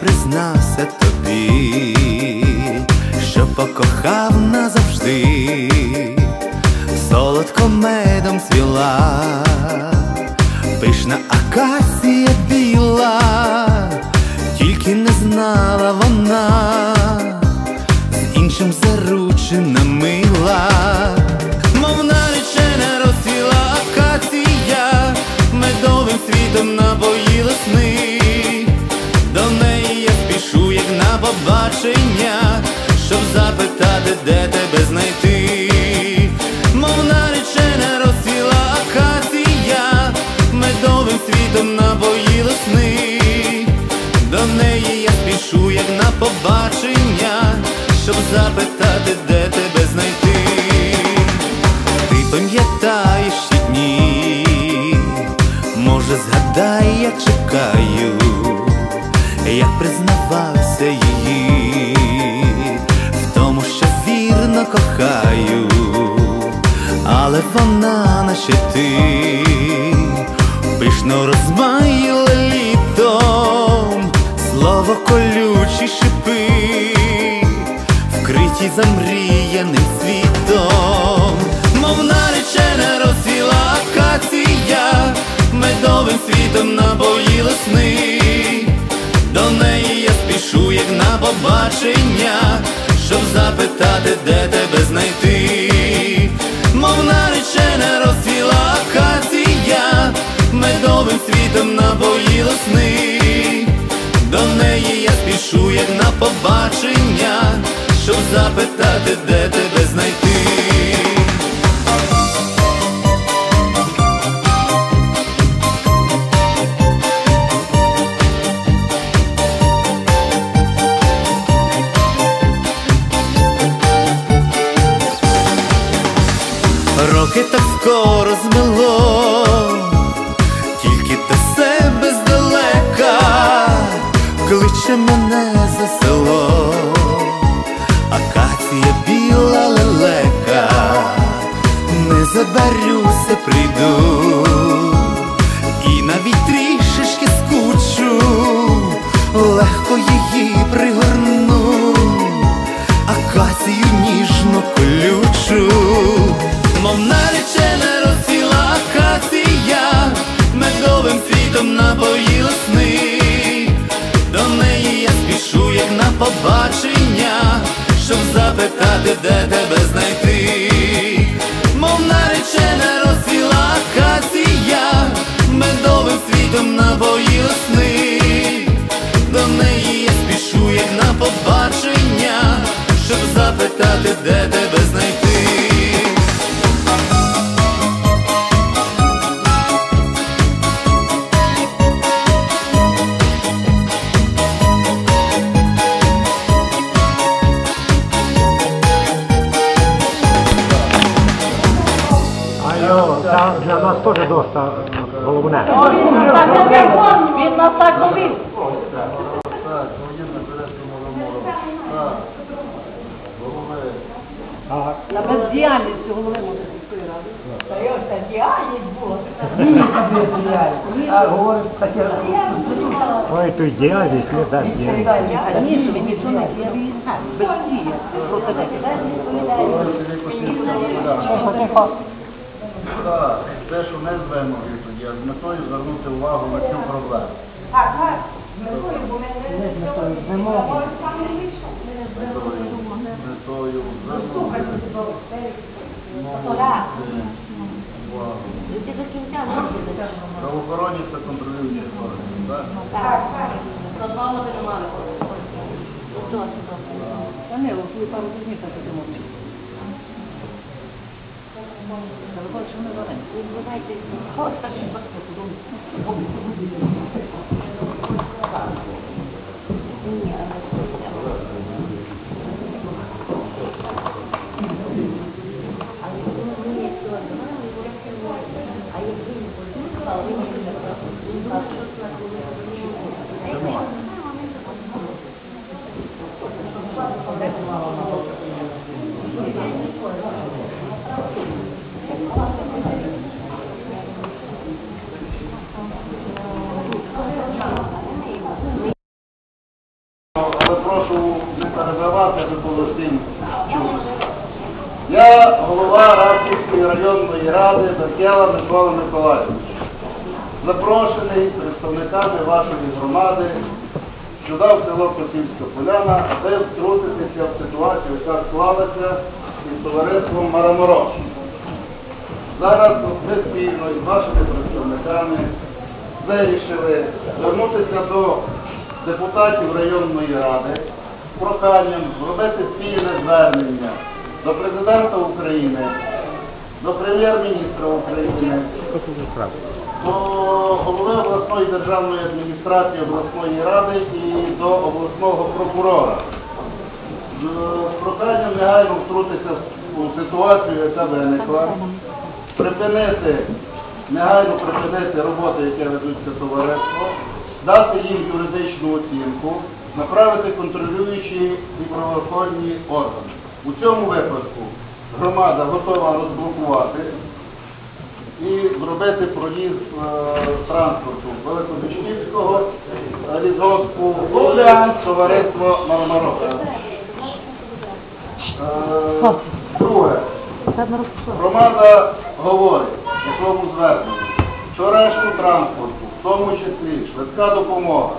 признався тобі, що покохав назавжди, солодко медом цвіла, пишна акація біла, тільки не знала вона з іншим заручена мила, побачення, щоб запитати, де тебе знайти, мов наречена розцвіла акація, медовим світом напоїла сни, до неї я спішу, як на побачення, щоб запитати, де тебе знайти. Ти пам'ятаєш дні, може згадай, я чекаю, як признавався її, в тому, що вірно кохаю, але вона наче ти пишно розмаїла літом, слово колючі шипи, вкриті замріяним світом, як на побачення, щоб запитати, де тебе знайти, мов наречена розцвіла акація, медовим світом набоїло сни, до неї я спішу, як на побачення, щоб запитати, де тебе Роки так скоро змило, тільки до себе здалека кличе мене за село, акація біла лелека, не забарюся, прийду, напоїла сни, до неї я спішу, як на побачення, щоб запитати, де тебе знайти, мов наречена розцвіла акація, медовим світом напоїла сни, до неї я спішу, як на побачення, щоб запитати, де Та для нас теж доста головне. Він нас так робив. А На бездіяльність голови сільської ради. Та його діяльність була. а говорить таке. Ой, то діяльність, не так діяльність. Раніше ви нічого не діяли. Бездія. Просто так. Так, те, що не з вимоги тоді, а з метою звернути увагу на цю проблему. Так, так. Метою, бо ми не Метою, Так. Правоохоронні це контролюючі органи, так? Так, так. Немає. Та не, ви пару днів так і мовчите. Та ви бачите, вони варені. Ви знаєте, ось так і Ні, Зимова. Сказати, щоб було всім чути. Я голова Рахівської районної ради Бакела Микола Миколаївич. Запрошений представниками вашої громади сюди в село Косівська Поляна, аби втрутитися в ситуацію, яка склалася із товариством Мараморош. Зараз ми спільно із вашими представниками вирішили звернутися до депутатів районної ради з проханням зробити спільне звернення до президента України, до прем'єр-міністра України, до голови обласної державної адміністрації обласної ради і до обласного прокурора. З проханням негайно втрутитися у ситуацію, яка виникла, припинити, негайно припинити роботи, яке ведуться товариство, дати їм юридичну оцінку, направити контролюючі і правоохоронні органи. У цьому випадку громада готова розблокувати і зробити проїзд е, транспорту Великобичківського е, лісгоспу товариство Мармарок. Е, Друге. Громада говорить у своєму зверненні, що решту транспорту, в тому числі швидка допомога,